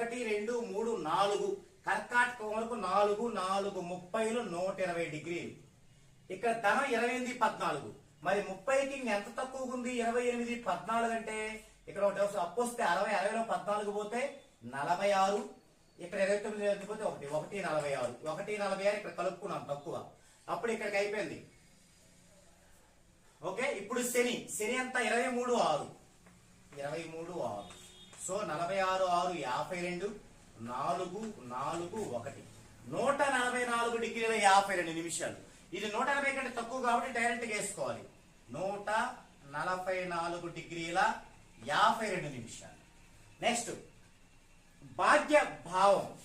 ఒకటి రెండు మూడు నాలుగు. కర్కాటకం వరకు నాలుగు నాలుగు ముప్పైలో నూట ఇరవై డిగ్రీలు. ఇక్కడ ధనం ఇరవై ఎనిమిది పద్నాలుగు. మరి ముప్పైకి ఎంత తక్కువగా ఉంది? ఇరవై ఎనిమిది పద్నాలుగు అంటే ఇక్కడ ఒకటి అప్పు వస్తే అరవై అరవైలో పద్నాలుగు పోతే నలభై ఆరు. ఇక్కడ ఇరవై తొమ్మిది పోతే ఒకటి ఒకటి నలభై ఆరు. ఒకటి నలభై ఆరు ఇక్కడ కలుపుకున్నాం తక్కువ. అప్పుడు ఇక్కడికి అయిపోయింది. ఓకే? ఇప్పుడు శని. శని అంతా ఇరవై మూడు ఆరు. ఇరవై మూడు ఆరు సో నలభై ఆరు ఆరు యాభై రెండు నాలుగు నాలుగు ఒకటి. నూట నలభై నాలుగు డిగ్రీల యాభై రెండు నిమిషాలు. ఇది నూట ఎనభై కంటే తక్కువ కాబట్టి డైరెక్ట్గా వేసుకోవాలి. నూట నలభై నాలుగు డిగ్రీల యాభై రెండు నిమిషాలు. నెక్స్ట్ భాగ్య భావం.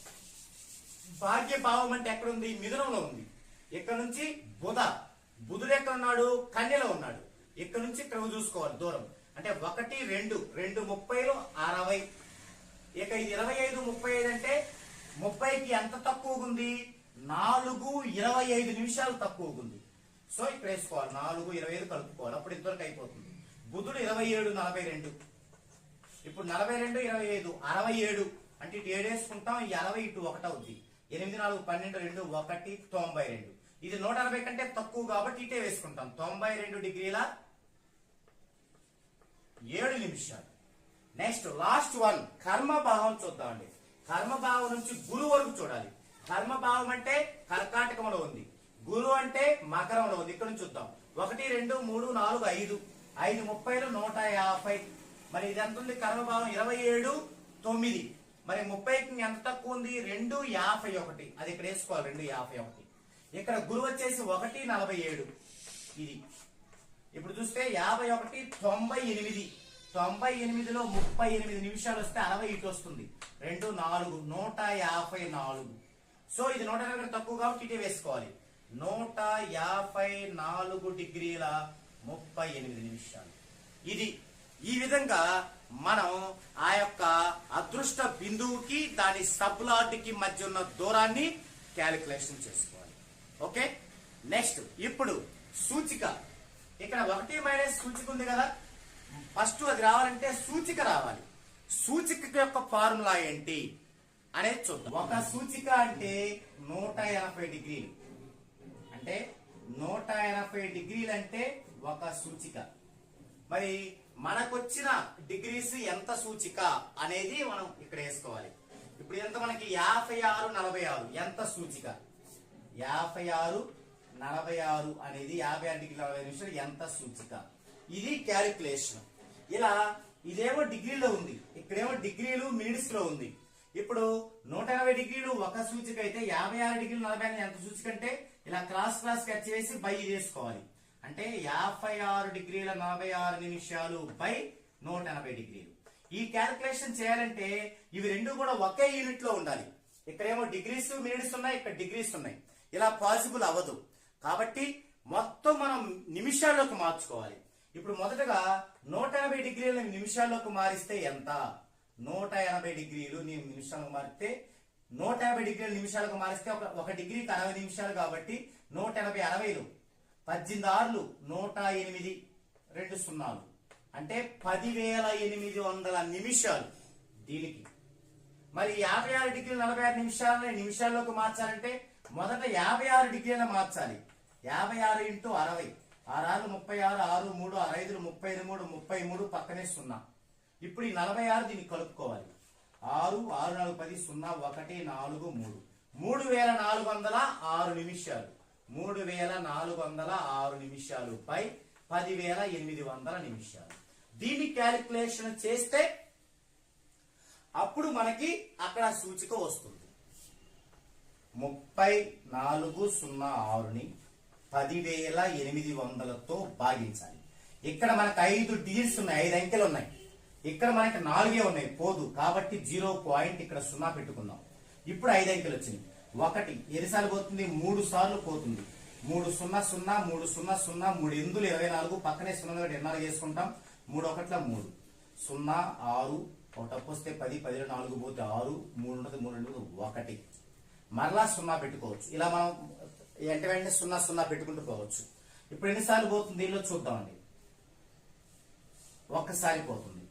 భాగ్య భావం అంటే ఎక్కడ ఉంది మిథునంలో ఉంది. ఇక్కడ నుంచి? బుధ. బుధుడు ఎక్కడ ఉన్నాడు? కన్యలో ఉన్నాడు. ఇక్కడ నుంచి? ఇక్కడ చూసుకోవాలి. దూరం. అంటే ఒకటి రెండు రెండు ముప్పైలు అరవై. ఇక ఇది ఇరవై ఐదు ముప్పై ఐదు అంటే ముప్పైకి ఎంత తక్కువగా ఉంది నాలుగు ఇరవై ఐదు నిమిషాలు తక్కువగా ఉంది సో ఇక్కడ వేసుకోవాలి. నాలుగు ఇరవై ఐదు కలుపుకోవాలి. అప్పుడు ఇంతవరకు అయిపోతుంది. బుధుడు ఇరవై ఏడు నలభై రెండు. ఇప్పుడు నలభై రెండు ఇరవై ఐదు అరవై ఏడు. అంటే ఇటు ఏడు వేసుకుంటాం ఈ అరవై ఇటు ఒకటి అవుద్ది. ఎనిమిది నాలుగు పన్నెండు రెండు ఒకటి తొంభై రెండు. ఇది నూట అరవై కంటే తక్కువ కాబట్టి ఇటే వేసుకుంటాం. తొంభై రెండు డిగ్రీల ఏడు నిమిషాలు. నెక్స్ట్ లాస్ట్ వన్ కర్మభావం చూద్దామండి. కర్మభావం నుంచి గురు వరకు చూడాలి. కర్మభావం అంటే కర్కాటకంలో ఉంది. గురు అంటే మకరంలో ఉంది. ఇక్కడ నుంచి చూద్దాం. ఒకటి రెండు మూడు నాలుగు ఐదు. ఐదు ముప్పైలో నూట యాభై. మరి ఇది ఎంత ఉంది? కర్మభావం ఇరవై ఏడు తొమ్మిది. మరి ముప్పైకి ఎంత తక్కువ ఉంది? రెండు యాభై ఒకటి. అది ఇక్కడ వేసుకోవాలి. రెండు యాభై ఒకటి. ఇక్కడ గురువు వచ్చేసి ఒకటి నలభై ఏడు. ఇది. ఇప్పుడు చూస్తే యాభై ఒకటి తొంభై ఎనిమిది. తొంభై ఎనిమిదిలో ముప్పై ఎనిమిది నిమిషాలు వస్తే అరవై ఇటు వస్తుంది. రెండు నాలుగు నూట యాభై నాలుగు. సో ఇది నూట ఎనభై తక్కువ కాబట్టి ఇటే వేసుకోవాలి. నూట యాభై నాలుగు డిగ్రీల ముప్పై ఎనిమిది నిమిషాలు. ఇది ఈ విధంగా మనం ఆ యొక్క అదృష్ట బిందువుకి దాని సబ్లాట్కి మధ్య ఉన్న దూరాన్ని క్యాలిక్యులేషన్ చేసుకోవాలి. ఓకే? నెక్స్ట్ ఇప్పుడు సూచిక. ఇక్కడ ఒకటి మైనస్ సూచిక ఉంది కదా. ఫస్ట్ అది రావాలంటే సూచిక రావాలి. సూచిక యొక్క ఫార్ములా ఏంటి అనేది చూద్దాం. ఒక సూచిక అంటే నూట ఎనభై డిగ్రీలు. అంటే నూట ఎనభై డిగ్రీలు అంటే ఒక సూచిక. మరి మనకొచ్చిన డిగ్రీస్ ఎంత సూచిక అనేది మనం ఇక్కడ వేసుకోవాలి. ఇప్పుడు ఎంత మనకి? యాభై ఆరు నలభై ఆరు. ఎంత సూచిక? యాభై ఆరు నలభై ఆరు అనేది యాభై ఆరు డిగ్రీ నలభై నిమిషాలు ఎంత సూచిక? ఇది క్యాలిక్యులేషన్ ఇలా ఇదేమో డిగ్రీలో ఉంది ఇక్కడేమో డిగ్రీలు మినిట్స్లో ఉంది. ఇప్పుడు నూట ఎనభై డిగ్రీలు ఒక సూచిక అయితే యాభై ఆరు డిగ్రీలు నలభై ఆరు ఎంత సూచిక అంటే ఇలా క్రాస్ క్రాస్ కట్ చేసి బై చేసుకోవాలి. అంటే యాభై ఆరు డిగ్రీల నలభై ఆరు నిమిషాలు బై నూట ఎనభై డిగ్రీలు. ఈ క్యాలిక్యులేషన్ చేయాలంటే ఇవి రెండు కూడా ఒకే యూనిట్లో ఉండాలి. ఇక్కడేమో డిగ్రీస్ మినిట్స్ ఉన్నాయి ఇక్కడ డిగ్రీస్ ఉన్నాయి. ఇలా పాసిబుల్ అవ్వదు. కాబట్టి మొత్తం మనం నిమిషాల్లోకి మార్చుకోవాలి. ఇప్పుడు మొదటగా నూట ఎనభై డిగ్రీలను నిమిషాల్లోకి మారిస్తే ఎంత? నూట ఎనభై డిగ్రీలు నేను నిమిషాలకు మారితే నూట యాభై డిగ్రీల నిమిషాలకు మారిస్తే ఒక ఒక డిగ్రీకి అరవై నిమిషాలు కాబట్టి నూట ఎనభై అరవైలు పద్దెనిమిది ఆరులు నూట ఎనిమిది రెండు సున్నాలు. అంటే పదివేల ఎనిమిది వందల నిమిషాలు దీనికి. మరి యాభై ఆరు డిగ్రీలు నలభై ఆరు నిమిషాలని నిమిషాల్లోకి మార్చాలంటే మొదట యాభై ఆరు డిగ్రీలను మార్చాలి. యాభై ఆరు ఇంటూ అరవై. ఆరు ఆరు ముప్పై ఆరు ఆరు మూడు ఆరు ముప్పై మూడు ముప్పై మూడు పక్కనే సున్నా. ఇప్పుడు ఈ నలభై ఆరు దీన్ని కలుపుకోవాలి. ఆరు ఆరు నాలుగు పది సున్నా ఒకటి నాలుగు మూడు. మూడు వేల నాలుగు వందల ఆరు నిమిషాలు. మూడు వేల నాలుగు వందల ఆరు నిమిషాలు పై పదివేల ఎనిమిది వందల నిమిషాలు. దీన్ని క్యాలిక్యులేషన్ చేస్తే అప్పుడు మనకి అక్కడ సూచిక వస్తుంది. ముప్పై నాలుగు సున్నా ఆరుని పదివేల ఎనిమిది వందలతో భాగించాలి. ఇక్కడ మనకు ఐదు డిజిట్స్ ఉన్నాయి ఐదు అంకెలు ఉన్నాయి. ఇక్కడ మనకి నాలుగే ఉన్నాయి పోదు. కాబట్టి జీరో పాయింట్ ఇక్కడ సున్నా పెట్టుకుందాం. ఇప్పుడు ఐదు అంకెలు వచ్చినాయి. ఒకటి ఎన్నిసార్లు పోతుంది? మూడు సార్లు పోతుంది. మూడు సున్నా సున్నా మూడు సున్నా సున్నా మూడు ఎందులు ఇరవై నాలుగు? పక్కనే సున్నా ఒకటి ఎన్నాళ్ళు చేసుకుంటాం? మూడు ఒకట్ల మూడు. సున్నా ఆరు ఒక వస్తే పది పదిలో నాలుగు పోతే ఆరు మూడు ఉండదు మూడు ఉండదు ఒకటి. మరలా సున్నా పెట్టుకోవచ్చు. ఇలా మనం వెంట వెంటనే సున్నా సున్నా పెట్టుకుంటూ పోవచ్చు. ఇప్పుడు ఎన్నిసార్లు పోతుంది? దీనిలో చూద్దామండి. ఒక్కసారి పోతుంది.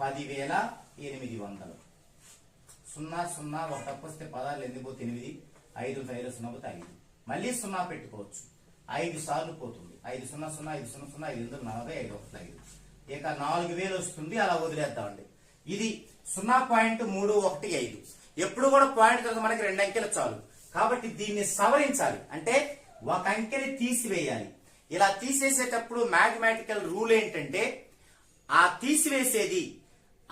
పదివేల ఎనిమిది వందలు. సున్నా సున్నా ఒక తప్పొస్తే పదాలు ఎందుకు పోతే ఎనిమిది? ఐదు ఐదు సున్నా పోతే ఐదు. మళ్ళీ సున్నా పెట్టుకోవచ్చు. ఐదు సార్లు పోతుంది. ఐదు సున్నా సున్నా ఐదు సున్నా సున్నా ఐదు వందల నలభై ఐదు ఒకటి ఐదు. ఇక నాలుగు వేలు వస్తుంది. అలా వదిలేద్దామండి. ఇది సున్నా పాయింట్ మూడు ఒకటి ఐదు. ఎప్పుడు కూడా పాయింట్ కదా మనకి రెండు అంకెలు చాలు. కాబట్టి దీన్ని సవరించాలి. అంటే ఒక అంకెని తీసివేయాలి. ఇలా తీసేసేటప్పుడు మ్యాథమెటికల్ రూల్ ఏంటంటే ఆ తీసివేసేది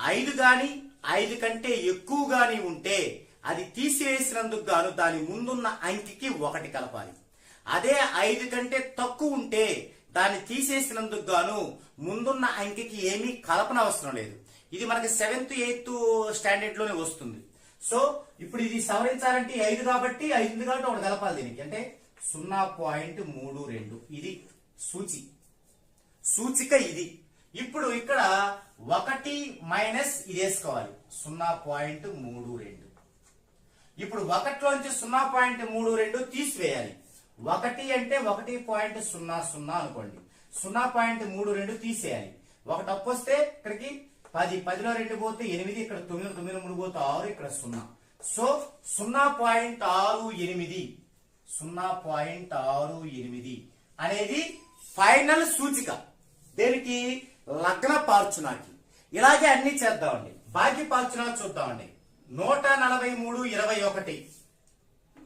ఐదు గాని ఐదు కంటే ఎక్కువ గాని ఉంటే అది తీసివేసినందుకు గాను దాని ముందున్న అంకికి ఒకటి కలపాలి. అదే ఐదు కంటే తక్కువ ఉంటే దాన్ని తీసేసినందుకు గాను ముందున్న అంకికి ఏమీ కలపనవసరం లేదు. ఇది మనకి సెవెంత్ ఎయిత్ స్టాండర్డ్లోనే వస్తుంది. సో ఇప్పుడు ఇది సవరించాలంటే ఐదు కాబట్టి ఐదు కాబట్టి ఒకటి కలపాలి దీనికి. అంటే సున్నా పాయింట్ మూడు రెండు. ఇది సూచి. సూచిక ఇది. ఇప్పుడు ఇక్కడ ఒకటి మైనస్ ఇది వేసుకోవాలి. సున్నా పాయింట్ మూడు రెండు. ఇప్పుడు ఒకటిలోంచి సున్నా పాయింట్ మూడు రెండు తీసివేయాలి. ఒకటి అంటే ఒకటి పాయింట్ సున్నా సున్నా అనుకోండి. సున్నా పాయింట్ మూడు రెండు తీసేయాలి. ఒకటి తప్పు వస్తే ఇక్కడికి పది పదిలో రెండు పోతే ఎనిమిది ఇక్కడ తొమ్మిది తొమ్మిది మూడు పోతే ఆరు ఇక్కడ సున్నా. సో సున్నా పాయింట్ ఆరు ఎనిమిది. సున్నా పాయింట్ ఆరు ఎనిమిది అనేది ఫైనల్ సూచిక. దేనికి? లగ్న పార్చునాకి. ఇలాగే అన్ని చేద్దామండి. బాకీ పార్చునా చూద్దామండి. నూట నలభై మూడు ఇరవై ఒకటి.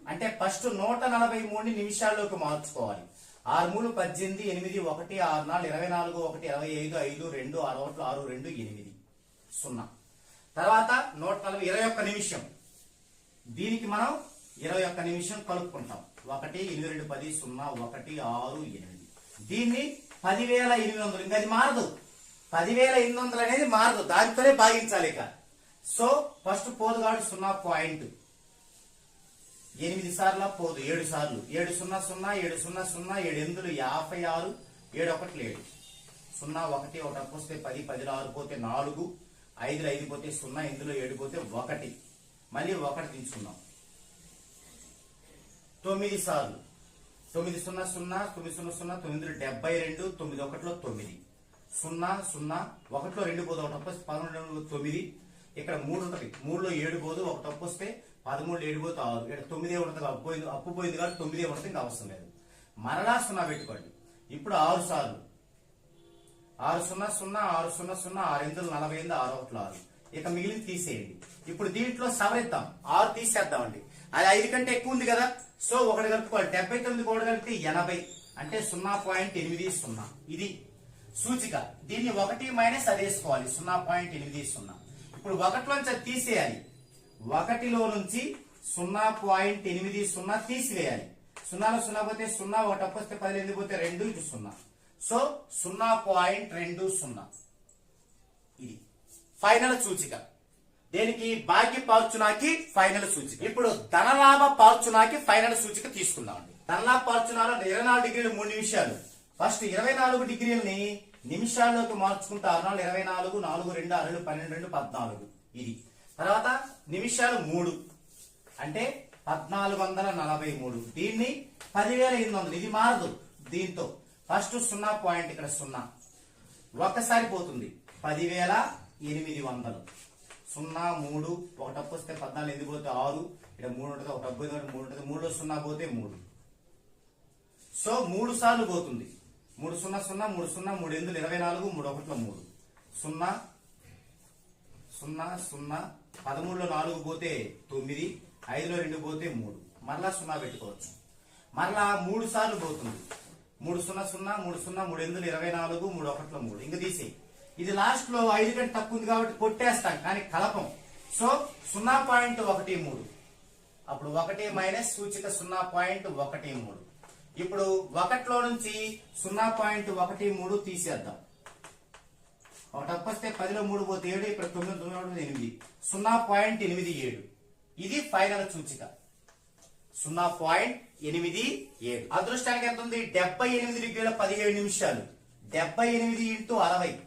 అంటే ఫస్ట్ నూట నలభై మూడు నిమిషాల్లోకి మార్చుకోవాలి. ఆరు మూడు పద్దెనిమిది ఎనిమిది ఒకటి ఆరు నాలుగు ఇరవై నాలుగు ఒకటి ఇరవై ఐదు ఐదు రెండు ఆరు ఒకటి ఆరు రెండు ఎనిమిది. సున్నా. తర్వాత నూట నలభై ఇరవై ఒక్క నిమిషం. దీనికి మనం ఇరవై ఒక్క నిమిషం కలుపుకుంటాం. ఒకటి ఎనిమిది రెండు పది సున్నా ఒకటి ఆరు ఎనిమిది. దీన్ని పదివేల ఎనిమిది వందలు ఇంకా అది మారదు. పదివేల ఎనిమిది వందలు అనేది మారదు. దానితోనే భాగించాలి ఇక. సో ఫస్ట్ పోదుగాడు సున్నా పాయింట్ ఎనిమిది సార్ల పోదు. ఏడు సార్లు. ఏడు సున్నా సున్నా ఏడు సున్నా సున్నా ఏడు ఎనిమిదిలు యాభై ఆరు ఏడు ఒకటి ఏడు సున్నా ఒకటి ఒకటి వస్తే పది పదిలో ఆరు పోతే నాలుగు. ఐదులో ఐదు పోతే సున్నా ఇందులో ఏడు పోతే ఒకటి. మళ్ళీ ఒకటి తీసుకున్నాం. తొమ్మిది సార్లు. తొమ్మిది సున్నా సున్నా తొమ్మిది సున్నా సున్నా తొమ్మిది డెబ్బై రెండు తొమ్మిది ఒకటిలో తొమ్మిది. సున్నా సున్నా ఒకటిలో రెండు పోదు ఒకటి వస్తే పదకొండు తొమ్మిది. ఇక్కడ మూడు ఉంటుంది. మూడులో ఏడు పోదు ఒకటి అప్పు వస్తే పదమూడు ఏడు పోతే ఆరు. ఇక్కడ తొమ్మిదే ఉంటుంది అప్పు పోయింది అప్పు పోయింది కాబట్టి తొమ్మిదే ఉంటుంది ఇంకా అవసరం లేదు. మరలా సున్నా పెట్టుకోండి. ఇప్పుడు ఆరు సార్లు. ఆరు సున్నా సున్నా ఆరు సున్నా సున్నా ఆరు ఎనిమిది నలభై ఎనిమిది ఆరు ఒకటి ఆరు. ఇక మిగిలిన తీసేయండి. ఇప్పుడు దీంట్లో సవరిద్దాం. ఆరు తీసేద్దామండి. అది ఐదు కంటే ఎక్కువ ఉంది కదా. సో ఒకటి కలుపుకోవాలి. డెబ్బై తొమ్మిది కూడా కలిపితే ఎనభై. అంటే సున్నా పాయింట్ ఎనిమిది సున్నా. ఇది సూచిక. దీన్ని ఒకటి మైనస్ అది వేసుకోవాలి. సున్నా పాయింట్ ఎనిమిది సున్నా. ఇప్పుడు ఒకటిలోంచి అది తీసేయాలి. ఒకటిలో నుంచి సున్నా పాయింట్ ఎనిమిది సున్నా తీసివేయాలి. సున్నాలో సున్నా పోతే సున్నా ఒకటి వస్తే పది ఎనిమిది పోతే రెండు ఇటు సున్నా. సో సున్నా పాయింట్ రెండు సున్నా. ఇది ఫైనల్ సూచిక. దేనికి? భాగ్య పార్చునాకి ఫైనల్ సూచిక. ఇప్పుడు ధనలాభ పార్చునాకి ఫైనల్ సూచిక తీసుకుందామండి ధనలాభ పార్చునాలో ఇరవై నాలుగు డిగ్రీలు మూడు నిమిషాలు. ఫస్ట్ ఇరవై నాలుగు డిగ్రీలని నిమిషాల్లోకి మార్చుకుంటే ఆరు నాలుగు ఇరవై నాలుగు నాలుగు రెండు ఆరు పన్నెండు రెండు పద్నాలుగు. ఇది. తర్వాత నిమిషాలు మూడు. అంటే పద్నాలుగు వందల నలభై మూడు. దీన్ని పదివేల ఎనిమిది వందలు. ఇది మారదు దీంతో. ఫస్ట్ సున్నా పాయింట్ ఇక్కడ సున్నా. ఒక్కసారి పోతుంది. పదివేల ఎనిమిది వందలు. సున్నా మూడు ఒక టప్పు వస్తే పద్నాలుగు ఎందుకు పోతే ఆరు ఇక్కడ మూడు ఉంటుంది ఒక డబ్బు పోతే మూడు ఉంటుంది మూడులో సున్నా పోతే మూడు. సో మూడు సార్లు పోతుంది. మూడు సున్నా సున్నా మూడు సున్నా మూడు ఎందులు ఇరవై నాలుగు మూడు ఒకటిలో మూడు. సున్నా సున్నా సున్నా పదమూడులో నాలుగు పోతే తొమ్మిది ఐదులో రెండు పోతే మూడు. మరలా సున్నా పెట్టుకోవచ్చు. మరలా మూడు సార్లు పోతుంది. మూడు సున్నా సున్నా మూడు సున్నా మూడు ఎనిమిది ఇరవై నాలుగు మూడు ఒకటిలో మూడు. ఇంక తీసేయి. ఇది లాస్ట్లో ఐదు కంటే తక్కువ ఉంది కాబట్టి కొట్టేస్తాం కానీ కలపం. సో సున్నా పాయింట్ ఒకటి మూడు. అప్పుడు ఒకటి మైనస్ సూచిక సున్నా పాయింట్ ఒకటి మూడు. ఇప్పుడు ఒకటిలో నుంచి సున్నా పాయింట్ ఒకటి మూడు తీసేద్దాం. ఒక వస్తే పదిలో మూడు పోతే ఏడు ఇక్కడ తొమ్మిది తొమ్మిది ఎనిమిది. సున్నా పాయింట్ ఎనిమిది ఏడు. ఇది ఫైనల్ సూచిక. సున్నా పాయింట్ ఎనిమిది ఏడు. అదృష్టానికి ఎంత ఉంది? డెబ్బై ఎనిమిది డిగ్రీల పదిహేడు నిమిషాలు. డెబ్బై ఎనిమిది ఇంటూ అరవై.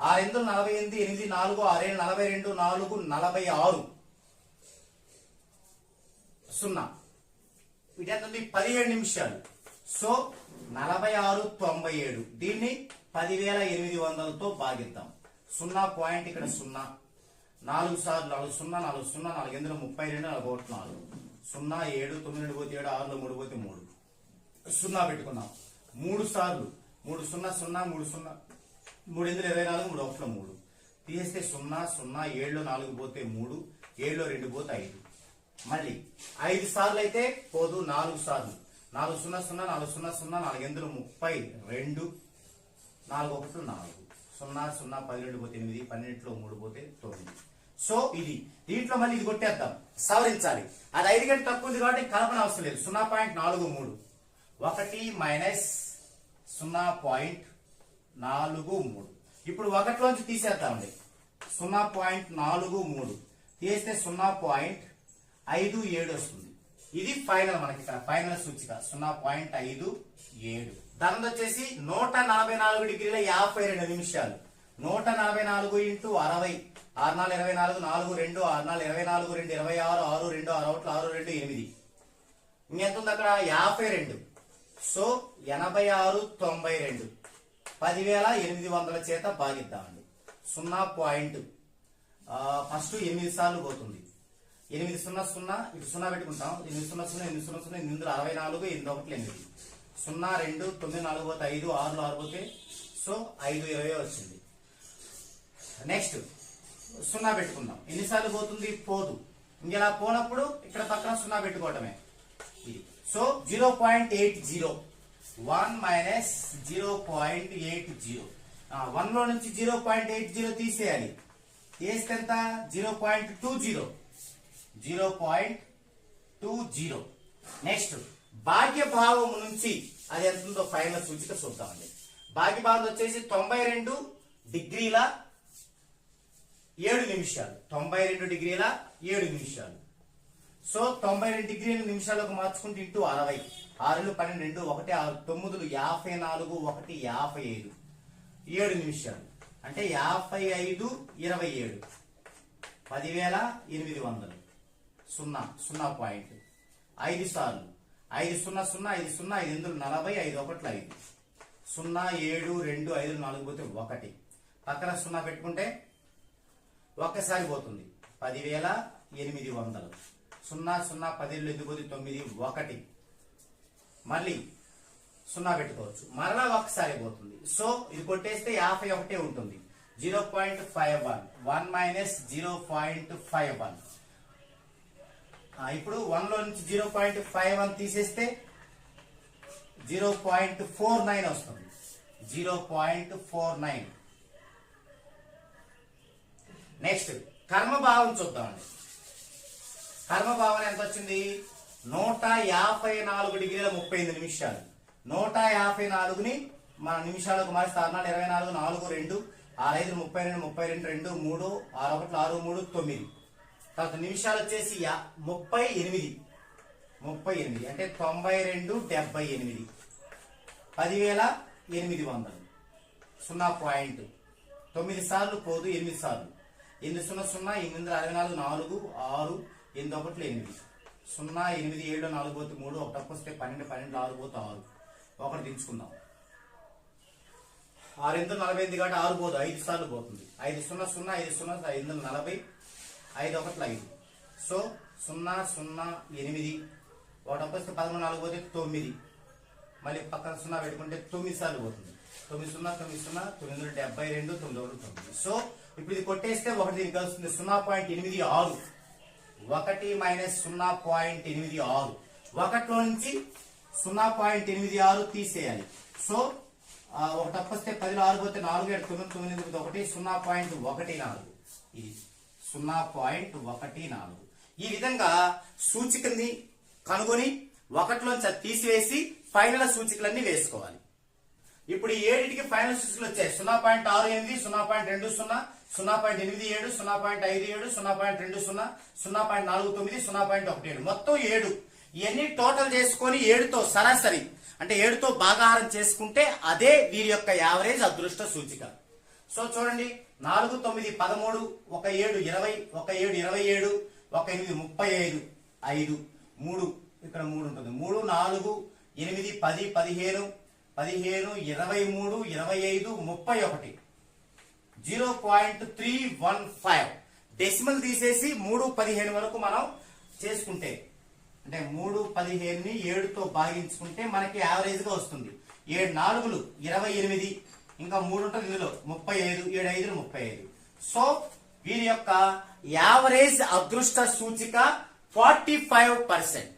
ఆరు ఎనిమిది నలభై ఎనిమిది? ఎనిమిది నాలుగు ఆరేళ్ళు నలభై రెండు నాలుగు నలభై ఆరు. సున్నా. ఇది ఎంత ఉంది? పదిహేడు నిమిషాలు. సో నలభై ఆరు తొంభై ఏడు. దీన్ని పదివేల ఎనిమిది వందలతో భాగిద్దాం. సున్నా పాయింట్ ఇక్కడ సున్నా. నాలుగు సార్లు నాలుగు సున్నా నాలుగు సున్నా నాలుగు. ఎందులో ముప్పై రెండు నాలుగు ఒకటి నాలుగు. సున్నా ఏడు తొమ్మిది రెండు పోతే ఏడు ఆరులో మూడు పోతే మూడు. సున్నా పెట్టుకున్నాం. మూడు సార్లు. మూడు సున్నా సున్నా మూడు సున్నా. మూడు ఎనిమిది ఇరవై నాలుగు మూడు ఒకటిలో మూడు. తీసేస్తే సున్నా సున్నా ఏడులో నాలుగు పోతే మూడు ఏడులో రెండు పోతే ఐదు. మళ్ళీ ఐదు సార్లు అయితే పోదు నాలుగు సార్లు. నాలుగు సున్నా సున్నా నాలుగు సున్నా సున్నా నాలుగు ఎందులో ముప్పై రెండు నాలుగు ఒకటి నాలుగు. సున్నా సున్నా పన్నెండు పోతే ఎనిమిది పన్నెండులో మూడు పోతే తొమ్మిది. సో ఇది. దీంట్లో మళ్ళీ ఇది కొట్టేద్దాం. సవరించాలి. అది ఐదు గంటలు తక్కువ ఉంది కాబట్టి కలపన అవసరం లేదు. సున్నా పాయింట్ నాలుగు మూడు. ఒకటి మైనస్ సున్నా పాయింట్ నాలుగు మూడు. ఇప్పుడు ఒకటిలోంచి తీసేద్దామండి. సున్నా పాయింట్ నాలుగు మూడు. తీస్తే సున్నా పాయింట్ ఐదు ఏడు వస్తుంది. ఇది ఫైనల్ మనకి ఇక్కడ ఫైనల్ సూచిక. సున్నా పాయింట్ ఐదు ఏడు. దాని వచ్చేసి నూట నలభై నాలుగు డిగ్రీల యాభై రెండు నిమిషాలు. నూట నలభై నాలుగు ఇంటూ అరవై. ఆరు నాలుగు ఇరవై నాలుగు నాలుగు రెండు ఆరు నాలుగు ఇరవై నాలుగు రెండు ఇరవై ఆరు ఆరు రెండు ఆరు ఒకటి ఆరు రెండు ఎనిమిది ఇంకెంత ఉంది అక్కడ యాభై రెండు. సో ఎనభై ఆరు తొంభై రెండు. పదివేల ఎనిమిది వందల చేత భాగిద్దామండి. సున్నా పాయింట్ ఫస్ట్ ఎనిమిది సార్లు పోతుంది. ఎనిమిది సున్నా సున్నా ఇటు సున్నా పెట్టుకుంటాం. ఎనిమిది సున్నా సున్నా ఎనిమిది సున్నా సున్నా ఎనిమిది అరవై నాలుగు ఎనిమిది ఒకటి ఎనిమిది. సున్నా రెండు తొమ్మిది నాలుగు పోతే ఐదు ఆరు ఆరు పోతే సో ఐదు ఇరవై వచ్చింది. నెక్స్ట్ సున్నా పెట్టుకుందాం. ఎన్నిసార్లు పోతుంది? పోదు. ఇంకెలా పోనప్పుడు ఇక్కడ పక్కన సున్నా పెట్టుకోవటమే. So zero point eight zero. One minus zero point eight zero. వన్లో నుంచి జీరో పాయింట్ ఎయిట్ జీరో తీసేయాలి. తీస్తే ఎంత? Zero point two zero. Zero point two zero. Next భాగ్యభావం నుంచి అది ఎంత ఉందో? ఫైనల్ సూచిక చూద్దామండి. భాగ్యభావం వచ్చేసి తొంభై రెండు డిగ్రీల ఏడు నిమిషాలు. తొంభై రెండు డిగ్రీల ఏడు నిమిషాలు. సో తొంభై రెండు డిగ్రీల నిమిషాలకు మార్చుకుంటే ఇంటూ అరవై. ఆరులు పన్నెండు రెండు ఒకటి ఆరు తొమ్మిదిలు యాభై నాలుగు ఒకటి యాభై ఐదు. ఏడు నిమిషాలు. అంటే యాభై ఐదు ఇరవై ఏడు. పదివేల ఎనిమిది వందలు. సున్నా సున్నా పాయింట్ ఐదు సార్లు. ఐదు సున్నా సున్నా ఐదు సున్నా ఐదు ఎందులు నలభై ఐదు ఒకట్లు ఐదు. సున్నా ఏడు రెండు ఐదు నాలుగు పోతే ఒకటి. పక్కన సున్నా పెట్టుకుంటే ఒక్కసారి పోతుంది. పదివేల ఎనిమిది వందలు. సున్నా సున్నా పదిలో ఎదుగుది తొమ్మిది ఒకటి. మళ్ళీ సున్నా పెట్టుకోవచ్చు. మరలా ఒక్కసారి పోతుంది. సో ఇది కొట్టేస్తే యాభై ఒకటే ఉంటుంది. Zero point five one. One minus zero point five one. ఇప్పుడు వన్లో నుంచి జీరో పాయింట్ ఫైవ్ వన్ తీసేస్తే జీరో పాయింట్ ఫోర్ నైన్ వస్తుంది. Zero point four nine. Next కర్మభావం చూద్దామండి కర్మభావన ఎంత వచ్చింది నూట యాభై నాలుగు డిగ్రీల ముప్పై ఎనిమిది నిమిషాలు. నూట యాభై నాలుగుని మన నిమిషాలకు మారిస్తే ఆరు ఇరవై నాలుగు నాలుగు రెండు ఆరు ఐదు ముప్పై రెండు ముప్పై రెండు రెండు మూడు ఆరు ఒకటి ఆరు మూడు తొమ్మిది. తర్వాత నిమిషాలు వచ్చేసి యా- ముప్పై ఎనిమిది. ముప్పై ఎనిమిది. అంటే తొంభై రెండు డెబ్బై ఎనిమిది. పదివేల ఎనిమిది వందలు. సున్నా పాయింట్ తొమ్మిది సార్లు పోదు ఎనిమిది సార్లు. ఎనిమిది సున్నా సున్నా ఎనిమిది వందల అరవై నాలుగు నాలుగు ఆరు ఎనిమిది ఒకటి ఎనిమిది. సున్నా ఎనిమిది ఏడు నాలుగు పోతే మూడు ఒకటి తప్పు వస్తే పన్నెండు పన్నెండు ఆరు పోతే ఆరు. ఒకటి దించుకుందాం. ఆరు ఎనిమిది నలభై ఎనిమిది కాబట్టి ఆరు పోదు ఐదు సార్లు పోతుంది. ఐదు సున్నా సున్నా ఐదు సున్నా ఐదు వందల నలభై ఐదు ఒకటి ఐదు సో సున్నా సున్నా ఎనిమిది ఒకటి వస్తే పదమూడు నాలుగు పోతే తొమ్మిది. మళ్ళీ పక్కన సున్నా పెట్టుకుంటే తొమ్మిది సార్లు పోతుంది. తొమ్మిది సున్నా తొమ్మిది సున్నా తొమ్మిది వందల డెబ్బై రెండు తొమ్మిది వందల తొమ్మిది సో ఇప్పుడు ఇది కొట్టేస్తే ఒకటి దీనికి వస్తుంది సున్నా పాయింట్ ఎనిమిది ఆరు. ఒకటి మైనస్ సున్నా పాయింట్ ఎనిమిది ఆరు. ఒకటిలో నుంచి సున్నా పాయింట్ ఎనిమిది ఆరు తీసేయాలి. సో ఒక తప్పొస్తే పదిలో ఆరు పోతే నాలుగు ఏడు తొమ్మిది తొమ్మిది ఎనిమిది ఒకటి సున్నా పాయింట్ ఒకటి నాలుగు. ఇది సున్నా పాయింట్ ఒకటి నాలుగు. ఈ విధంగా సూచికని కనుగొని ఒకటిలోంచి అది తీసివేసి ఫైనల్ సూచికలన్నీ వేసుకోవాలి. ఇప్పుడు ఈ ఏడింటికి ఫైనల్ సూచికలు వచ్చాయి. సున్నా పాయింట్ ఆరు ఎనిమిది సున్నా పాయింట్ రెండు సున్నా సున్నా పాయింట్ ఎనిమిది ఏడు సున్నా పాయింట్ ఐదు ఏడు సున్నా పాయింట్ రెండు సున్నా సున్నా పాయింట్ నాలుగు తొమ్మిది సున్నా పాయింట్ ఒకటి ఏడు. మొత్తం ఏడు. ఇవన్నీ టోటల్ చేసుకొని ఏడుతో సరాసరి అంటే ఏడుతో భాగాహారం చేసుకుంటే అదే వీరి యొక్క యావరేజ్ అదృష్ట సూచిక. సో చూడండి నాలుగు తొమ్మిది పదమూడు ఒక ఏడు ఇరవై ఒక ఏడు ఇరవై ఏడు ఒక ఎనిమిది ముప్పై ఐదు ఐదు మూడు. ఇక్కడ మూడు ఉంటుంది. మూడు నాలుగు ఎనిమిది పది పదిహేను పదిహేను ఇరవై మూడు ఇరవై ఐదు ముప్పై ఒకటి. Zero point three one five. Decimal తీసేసి మూడు పదిహేను వరకు మనం చేసుకుంటే అంటే మూడు పదిహేనుని ఏడుతో భాగించుకుంటే మనకి యావరేజ్గా వస్తుంది. ఏడు నాలుగులు ఇరవై ఎనిమిది ఇంకా మూడు ఉంటుంది ఇందులో. ముప్పై ఐదు ఏడు ఐదులు ముప్పై ఐదు. సో వీరి యొక్క యావరేజ్ అదృష్ట సూచిక ఫార్టీ ఫైవ్ పర్సెంట్.